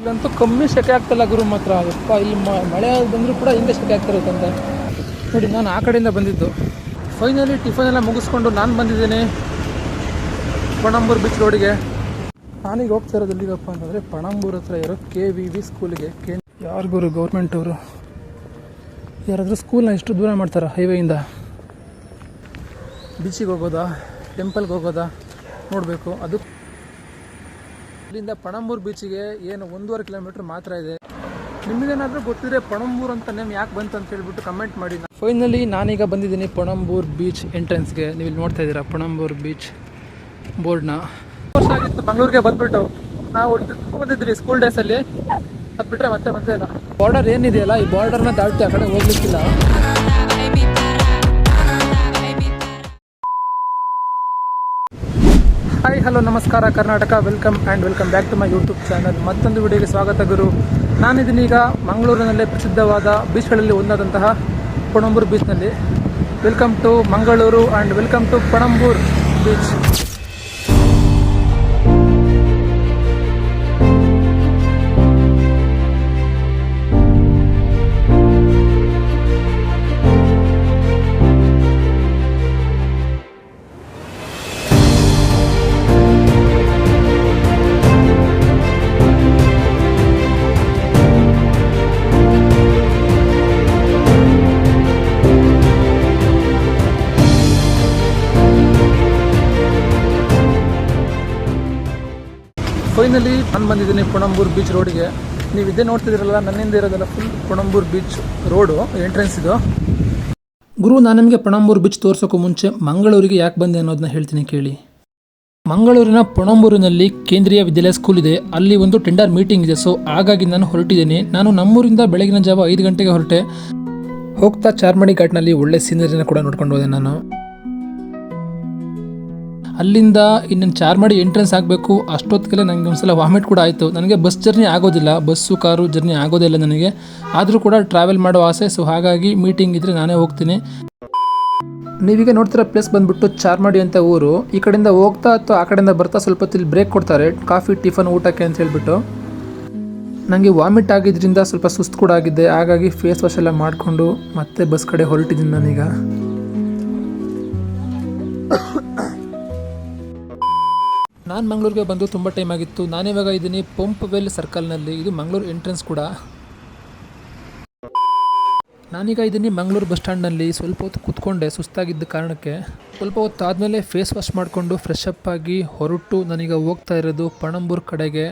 ಇಲ್ಲಂತೂ ಕಮ್ಮಿ ಸೆಕೆ ಆಗ್ತಿಲ್ಲ ಗುರು ಮಾತ್ರ. ಅದಪ್ಪ ಇಲ್ಲಿ ಮಳೆ ಬಂದರೂ ಕೂಡ ಹಿಂಗೆ ಸೆಕೆ ಆಗ್ತಿರುತ್ತಂತೆ ನೋಡಿ, ನಾನು ಆ ಕಡೆಯಿಂದ ಬಂದಿದ್ದು. ಫೈನಲಿ ಟಿಫನ್ ಎಲ್ಲ ಮುಗಿಸ್ಕೊಂಡು ನಾನು ಬಂದಿದ್ದೀನಿ. ಪಣಂಬೂರು ಬೀಚ್ ರೋಡಿಗೆ ನಾನೀಗ ಹೋಗ್ತಾ ಇರೋದು ಎಲ್ಲಿಗಪ್ಪ ಅಂತಂದರೆ ಪಣಂಬೂರ್ ಹತ್ರ ಇರೋ ಕೆ ವಿ ವಿ ಸ್ಕೂಲಿಗೆ ಕೆ ಯಾರಿಗೂ ಗುರು ಗೌರ್ಮೆಂಟ್ ಅವರು? ಯಾರಾದರೂ ಸ್ಕೂಲ್ನ ಇಷ್ಟು ದೂರ ಮಾಡ್ತಾರೆ ಹೈವೇಯಿಂದ ಬೀಚಿಗೆ ಹೋಗೋದಾ? ಟೆಂಪಲ್ಗೆ ಹೋಗೋದಾ? ನೋಡಬೇಕು. ಅದು ಇಲ್ಲಿಂದ ಪಣಂಬೂರು ಬೀಚಿಗೆ ಏನು ಒಂದೂವರೆ ಕಿಲೋಮೀಟರ್ ಮಾತ್ರ ಇದೆ. ನಿಮಗೇನಾದರೂ ಗೊತ್ತಿದ್ರೆ ಪಣಂಬೂರು ಅಂತ ನೇಮ್ ಯಾಕೆ ಬಂತು ಅಂತ ಹೇಳ್ಬಿಟ್ಟು ಕಮೆಂಟ್ ಮಾಡಿ. ಫೈನಲಿ ನಾನೀಗ ಬಂದಿದ್ದೀನಿ ಪಣಂಬೂರ್ ಬೀಚ್ ಎಂಟ್ರೆನ್ಸ್ಗೆ ನೀವು ಇಲ್ಲಿ ನೋಡ್ತಾ ಇದ್ದೀರಾ ಪಣಂಬೂರ್ ಬೀಚ್ ಬೋರ್ಡ್ನ ವರ್ಷ ಆಗಿತ್ತು ಬೆಂಗಳೂರಿಗೆ ಬಂದ್ಬಿಟ್ಟು. ನಾವು ಬಂದಿದ್ರಿ ಸ್ಕೂಲ್ ಡೇಸಲ್ಲಿ ಅದು ಬಿಟ್ಟರೆ ಮತ್ತೆ ಬಂದೇ ಇಲ್ಲ. ಬಾರ್ಡರ್ ಏನಿದೆಯಲ್ಲ, ಈ ಬಾರ್ಡರ್ನ ದಾಟಿ ಆ ಕಡೆ ಹೋಗ್ಲಿಕ್ಕಿಲ್ಲ. ಹಲೋ, ನಮಸ್ಕಾರ Karnataka. Welcome and welcome back to my YouTube channel ಮತ್ತೊಂದು ವಿಡಿಯೋಗೆ ಸ್ವಾಗತ ಗುರು. ನಾನಿದ್ದೀನೀಗ ಮಂಗಳೂರಿನಲ್ಲೇ ಪ್ರಸಿದ್ಧವಾದ ಬೀಚ್ಗಳಲ್ಲಿ ಒಂದಾದಂತಹ Panambur ಬೀಚ್ನಲ್ಲಿ welcome to Mangaluru and welcome to Panambur beach finally ನಾನು ಬಂದಿದ್ದೀನಿ ಪುಣಂಬೂರ್ ಬೀಚ್ ರೋಡಿಗೆ ನೀವು ಇದೇ ನೋಡ್ತಿದ್ದೀರಲ್ಲ, ನನ್ನಿಂದ ಇರೋದಲ್ಲ full Panambur beach road entrance ಇದು. ಗುರು, ನಾನು ನಿಮಗೆ ಪಣಂಬೂರು ಬೀಚ್ ತೋರಿಸೋಕ್ಕೂ ಮುಂಚೆ ಮಂಗಳೂರಿಗೆ ಯಾಕೆ ಬಂದೆ ಅನ್ನೋದನ್ನ ಹೇಳ್ತೀನಿ ಕೇಳಿ. ಮಂಗಳೂರಿನ ಪಣಂಬೂರಿನಲ್ಲಿ ಕೇಂದ್ರೀಯ ವಿದ್ಯಾಲಯ ಸ್ಕೂಲ್ ಇದೆ. ಅಲ್ಲಿ ಒಂದು ಟೆಂಡರ್ ಮೀಟಿಂಗ್ ಇದೆ. ಸೊ ಹಾಗಾಗಿ ನಾನು ಹೊರಟಿದ್ದೀನಿ. ನಾನು ನಮ್ಮೂರಿಂದ ಬೆಳಗಿನ ಜಾವ ಐದು ಗಂಟೆಗೆ ಹೊರಟೆ. ಹೋಗ್ತಾ ಚಾರ್ಮಡಿ ಘಾಟ್ನಲ್ಲಿ ಒಳ್ಳೆ ಸೀನರಿನ ಕೂಡ ನೋಡ್ಕೊಂಡು ಹೋದೆ ನಾನು. ಅಲ್ಲಿಂದ ಇನ್ನೊಂದು ಚಾರ್ಮಾಡಿ ಎಂಟ್ರೆನ್ಸ್ ಆಗಬೇಕು ಅಷ್ಟೊತ್ತಿಗೆಲ್ಲ ನನಗೆ ಒಂದ್ಸಲ ವಾಮಿಟ್ ಕೂಡ ಆಯಿತು. ನನಗೆ ಬಸ್ ಜರ್ನಿ ಆಗೋದಿಲ್ಲ. ಬಸ್ಸು ಕಾರು ಜರ್ನಿ ಆಗೋದೇ ಇಲ್ಲ ನನಗೆ. ಆದರೂ ಕೂಡ ಟ್ರಾವೆಲ್ ಮಾಡೋ ಆಸೆ. ಸೊ ಹಾಗಾಗಿ ಮೀಟಿಂಗ್ ಇದ್ದರೆ ನಾನೇ ಹೋಗ್ತೀನಿ. ನೀವೀಗ ನೋಡ್ತಿರೋ ಪ್ಲೇಸ್ ಬಂದುಬಿಟ್ಟು ಚಾರ್ಮಾಡಿ ಅಂತ ಊರು. ಈ ಕಡೆಯಿಂದ ಹೋಗ್ತಾ ಅಥವಾ ಆ ಕಡೆಯಿಂದ ಬರ್ತಾ ಸ್ವಲ್ಪ ಹೊತ್ತು ಇಲ್ಲಿ ಬ್ರೇಕ್ ಕೊಡ್ತಾರೆ. ಕಾಫಿ, ಟಿಫನ್, ಊಟಕ್ಕೆ ಅಂತ ಹೇಳ್ಬಿಟ್ಟು. ನನಗೆ ವಾಮಿಟ್ ಆಗಿದ್ದರಿಂದ ಸ್ವಲ್ಪ ಸುಸ್ತು ಕೂಡ ಆಗಿದ್ದೆ ಹಾಗಾಗಿ ಫೇಸ್ ವಾಶ್ ಎಲ್ಲ ಮಾಡಿಕೊಂಡು ಮತ್ತೆ ಬಸ್ ಕಡೆ ಹೊರಟಿದ್ದೀನಿ ನಾನೀಗ. ನಾನು ಮಂಗಳೂರಿಗೆ ಬಂದು ತುಂಬ ಟೈಮ್ ಆಗಿತ್ತು. ನಾನಿವಾಗ ಇದ್ದೀನಿ ಪಂಪ್ ವೆಲ್ ಸರ್ಕಲ್ನಲ್ಲಿ. ಇದು ಮಂಗಳೂರು ಎಂಟ್ರೆನ್ಸ್ ಕೂಡ. ನಾನೀಗ ಇದ್ದೀನಿ ಮಂಗಳೂರು ಬಸ್ ಸ್ಟ್ಯಾಂಡ್ನಲ್ಲಿ ಸ್ವಲ್ಪ ಹೊತ್ತು ಕೂತ್ಕೊಂಡೆ, ಸುಸ್ತಾಗಿದ್ದ ಕಾರಣಕ್ಕೆ. ಸ್ವಲ್ಪ ಹೊತ್ತು ಆದಮೇಲೆ ಫೇಸ್ ವಾಶ್ ಮಾಡಿಕೊಂಡು ಫ್ರೆಶ್ ಅಪ್ ಆಗಿ ಹೊರಟು ನಾನೀಗ ಹೋಗ್ತಾ ಇರೋದು ಪಣಂಬೂರ್ ಕಡೆಗೆ.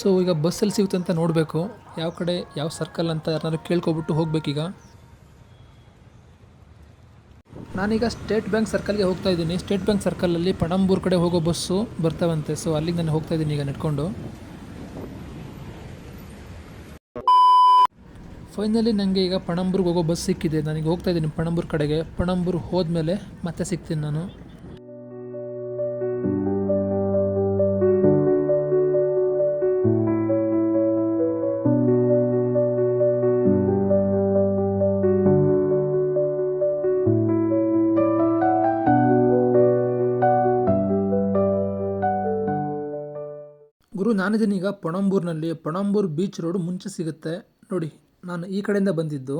ಸೊ ಈಗ ಬಸ್ಸಲ್ಲಿ ಸಿಗುತ್ತೆ ಅಂತ ನೋಡಬೇಕು. ಯಾವ ಕಡೆ, ಯಾವ ಸರ್ಕಲ್ ಅಂತ ಯಾರನ್ನಾರು ಕೇಳ್ಕೊಬಿಟ್ಟು ಹೋಗ್ಬೇಕೀಗ. ನಾನೀಗ ಸ್ಟೇಟ್ ಬ್ಯಾಂಕ್ ಸರ್ಕಲ್ಗೆ ಹೋಗ್ತಾ ಇದ್ದೀನಿ. ಸ್ಟೇಟ್ ಬ್ಯಾಂಕ್ ಸರ್ಕಲಲ್ಲಿ ಪಣಂಬೂರ್ ಕಡೆ ಹೋಗೋ ಬಸ್ಸು ಬರ್ತಾವಂತೆ. ಸೊ ಅಲ್ಲಿಗೆ ನಾನು ಹೋಗ್ತಾ ಇದ್ದೀನಿ ಈಗ ನೆಟ್ಕೊಂಡು ಫೈನಲಿ ನನಗೆ ಈಗ ಪಣಂಬೂರ್ಗೆ ಹೋಗೋ ಬಸ್ ಸಿಕ್ಕಿದೆ. ನನಗೆ ಹೋಗ್ತಾ ಇದ್ದೀನಿ ಪಣಂಬೂರ್ ಕಡೆಗೆ. ಪಣಂಬೂರ್ ಹೋದ್ಮೇಲೆ ಮತ್ತೆ ಸಿಗ್ತೀನಿ ನಾನು. ಗುರು ನಾನಿದ್ದೀನಿ ಈಗ ಪಣಂಬೂರ್ನಲ್ಲಿ ಪಣಂಬೂರ್ ಬೀಚ್ ರೋಡ್ ಮುಂಚೆ ಸಿಗುತ್ತೆ. ನೋಡಿ, ನಾನು ಈ ಕಡೆಯಿಂದ ಬಂದಿದ್ದು.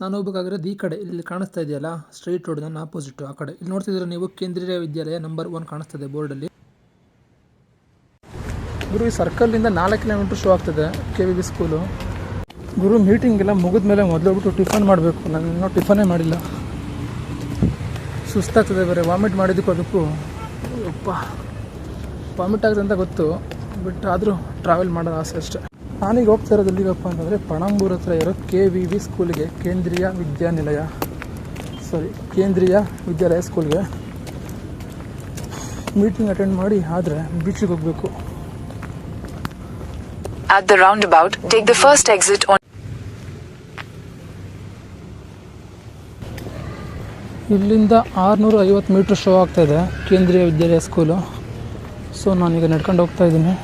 ನಾನು ಹೋಗ್ಬೇಕಾಗಿರೋದು ಈ ಕಡೆ. ಇಲ್ಲಿ ಕಾಣಿಸ್ತಾ ಇದೆಯಲ್ಲ? ಸ್ಟ್ರೈಟ್ ರೋಡ್ ನನ್ನ ಆಪೋಸಿಟ್ ಆ ಕಡೆ. ಇಲ್ಲಿ ನೋಡ್ತಿದ್ರೆ ನೀವು? ಕೇಂದ್ರೀಯ ವಿದ್ಯಾಲಯ ನಂಬರ್ ಒನ್ ಕಾಣಿಸ್ತದೆ ಬೋರ್ಡಲ್ಲಿ. ಗುರು, ಈ ಸರ್ಕಲ್ಲಿಂದ ನಾಲ್ಕು ಕಿಲೋಮೀಟ್ರ್ ಶೋ ಆಗ್ತದೆ ಕೆ ವಿ ಬಿ ಸ್ಕೂಲು ಗುರು ಮೀಟಿಂಗ್ ಎಲ್ಲ ಮುಗಿದ ಮೇಲೆ ಮೊದಲೋಗ್ಬಿಟ್ಟು ಟಿಫನ್ ಮಾಡಬೇಕು. ನಾನು ಇನ್ನೂ ಟಿಫನೇ ಮಾಡಿಲ್ಲ. ಸುಸ್ತಾಗ್ತದೆ ಬೇರೆ. ವಾಮಿಟ್ ಮಾಡಿದ್ದಕ್ಕೂ ಅದಕ್ಕೂ. ಅಪ್ಪ ವಾಮಿಟ್ ಆಗುತ್ತೆ ಅಂತ ಗೊತ್ತು. ಬಟ್ ಆದರೂ ಟ್ರಾವೆಲ್ ಮಾಡೋ ಆಸೆ ಅಷ್ಟೇ. ನಾನೀಗ ಹೋಗ್ತಾ ಇರೋದು ಎಲ್ಲಿಗಪ್ಪ ಅಂತಂದರೆ ಪಣಂಬೂರ್ ಹತ್ರ ಇರೋ ಕೆ ವಿ ವಿ ಸ್ಕೂಲಿಗೆ ಕೇಂದ್ರೀಯ ವಿದ್ಯಾನಿಲಯ. ಸಾರಿ ಕೇಂದ್ರೀಯ ವಿದ್ಯಾಲಯ ಸ್ಕೂಲ್ಗೆ ಮೀಟಿಂಗ್ ಅಟೆಂಡ್ ಮಾಡಿ ಆದರೆ ಬೀಚಿಗೆ ಹೋಗಬೇಕು. At the roundabout, take the first exit on ಇಲ್ಲಿಂದ ಆರುನೂರ ಐವತ್ತು ಮೀಟ್ರ್ ಶೋ ಆಗ್ತಾಯಿದೆ ಕೇಂದ್ರೀಯ ವಿದ್ಯಾಲಯ ಸ್ಕೂಲು ಸೊ ನಾನೀಗ ನಡ್ಕೊಂಡು ಹೋಗ್ತಾ ಇದ್ದೀನಿ.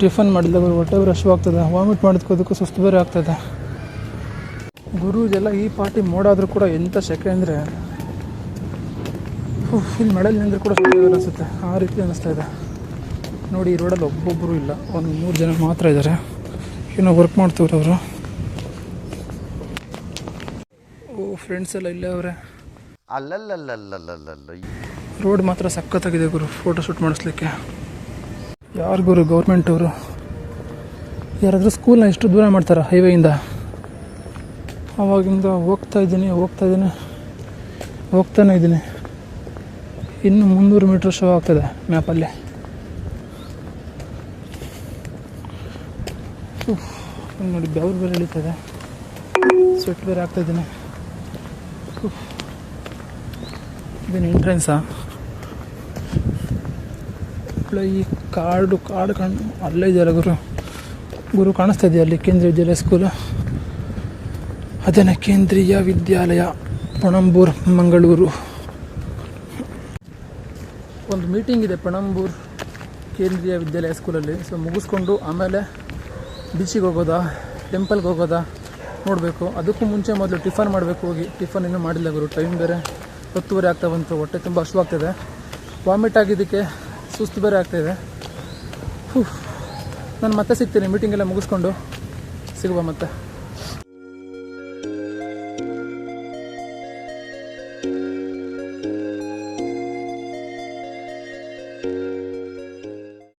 ಟಿಫನ್ ಮಾಡಿಲ್ಲ ಗುರು ಹೊಟ್ಟೆ ಬ್ರಷ್ ಆಗ್ತದೆ ವಾಮಿಟ್ ಮಾಡಿದ್ಕೋದಕ್ಕೂ ಸುಸ್ತು ಬೇರೆ ಆಗ್ತದೆ. ಗುರು ಇದೆಲ್ಲ ಈ ಪಾರ್ಟಿ ಮೋಡಾದರೂ ಕೂಡ ಎಂಥ ಸೆಕೆ ಅಂದರೆ ಇಲ್ಲಿ ಮಳೆಯಲ್ಲಿ ನಿಂದ್ರೆ ಕೂಡ ಸುಸ್ತು ಬೇರೆ ಅನಿಸುತ್ತೆ. ಆ ರೀತಿ ಅನ್ನಿಸ್ತಾ ಇದೆ. ನೋಡಿ ಈ ರೋಡಲ್ಲಿ ಒಬ್ಬೊಬ್ಬರು ಇಲ್ಲ. ಒಂದು ಮೂರು ಜನ ಮಾತ್ರ ಇದ್ದಾರೆ ಏನೋ ವರ್ಕ್ ಮಾಡ್ತವ್ರೆ ಅವರು. ಓ ಫ್ರೆಂಡ್ಸ್ ಎಲ್ಲ ಇಲ್ಲೇ ಅವರೇ. ಅಲ್ಲಲ್ಲಲ್ಲಲ್ಲಲ್ಲಲ್ಲ ರೋಡ್ ಮಾತ್ರ ಸಖತ್ತಾಗಿದೆ ಗುರು ಫೋಟೋ ಶೂಟ್ ಮಾಡಿಸ್ಲಿಕ್ಕೆ. ಯಾರು ಗುರು ಗೌರ್ಮೆಂಟ್ ಅವರು ಯಾರಾದರೂ ಸ್ಕೂಲ್ನ ಎಷ್ಟು ದೂರ ಮಾಡ್ತಾರೆ ಹೈವೇಯಿಂದ ಅವಾಗಿಂದ ಹೋಗ್ತಾ ಇದ್ದೀನಿ ಹೋಗ್ತಾ ಇದ್ದೀನಿ, ಹೋಗ್ತಾನೆ ಇದ್ದೀನಿ. ಇನ್ನು ಮುನ್ನೂರು ಮೀಟ್ರ್ ಶೋ ಆಗ್ತದೆ ಮ್ಯಾಪಲ್ಲಿ ನೋಡಿ ಬೆವರು ಬೇರೆ ಇಳಿತದೆ ಸ್ವೆಟ್ ಬೇರೆ ಆಗ್ತಾ ಇದ್ದೀನಿ. ಇದೇನು ಎಂಟ್ರೆನ್ಸಾ ಈ ಕಾರ್ಡು ಕಾಡು ಕಾಣ್, ಅಲ್ಲೇ ಇದೆಯಲ್ಲ ಗುರು. ಗುರು ಕಾಣಿಸ್ತಾ ಇದೆಯಾ ಅಲ್ಲಿ ಕೇಂದ್ರೀಯ ವಿದ್ಯಾಲಯ ಸ್ಕೂಲು ಅದನ್ನು ಕೇಂದ್ರೀಯ ವಿದ್ಯಾಲಯ, ಪಣಂಬೂರ್, ಮಂಗಳೂರು. ಒಂದು ಮೀಟಿಂಗ್ ಇದೆ ಪಣಂಬೂರ್ ಕೇಂದ್ರೀಯ ವಿದ್ಯಾಲಯ ಸ್ಕೂಲಲ್ಲಿ ಸೊ ಮುಗಿಸ್ಕೊಂಡು ಆಮೇಲೆ ಬೀಚಿಗೆ ಹೋಗೋದಾ ಟೆಂಪಲ್ಗೆ ಹೋಗೋದಾ ನೋಡಬೇಕು. ಅದಕ್ಕೂ ಮುಂಚೆ ಮೊದಲು ಟಿಫನ್ ಮಾಡಬೇಕು ಹೋಗಿ. ಟಿಫನ್ ಇನ್ನೂ ಮಾಡಿಲ್ಲ ಗುರು ಟೈಮ್ ಬೇರೆ. ಹತ್ತುವರೆ ಆಗ್ತಾ ಬಂತು, ಹೊಟ್ಟೆ ತುಂಬ ಹಸುವಾಗ್ತಿದೆ. ವಾಮಿಟ್ ಆಗಿದ್ದಕ್ಕೆ ಸುಸ್ತು ಬೇರೆ ಆಗ್ತಾಯಿದೆ ನಾನು ಮತ್ತೆ ಸಿಗ್ತೀನಿ. ಮೀಟಿಂಗ್ ಎಲ್ಲ ಮುಗಿಸ್ಕೊಂಡು ಸಿಗುವ ಮತ್ತೆ.